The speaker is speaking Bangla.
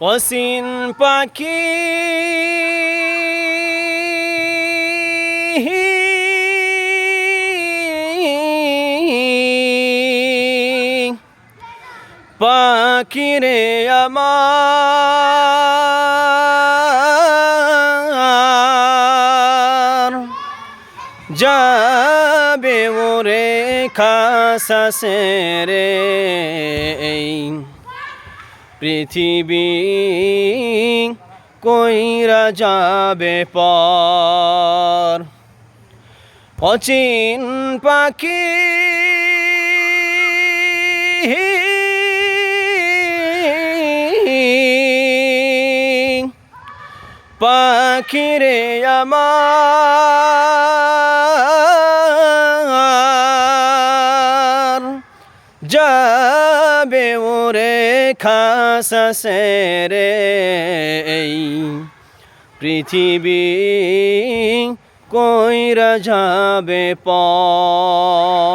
অসিন পাখি। পাখিরে আমার। যাবে ওরে খাসাসে রে এই পৃথিবী কইরা যাবে পর। অচিন পাখি পাখিরে আমার যাবে ওরে খাসাসে রে এই পৃথিবী কইরা যাবে পর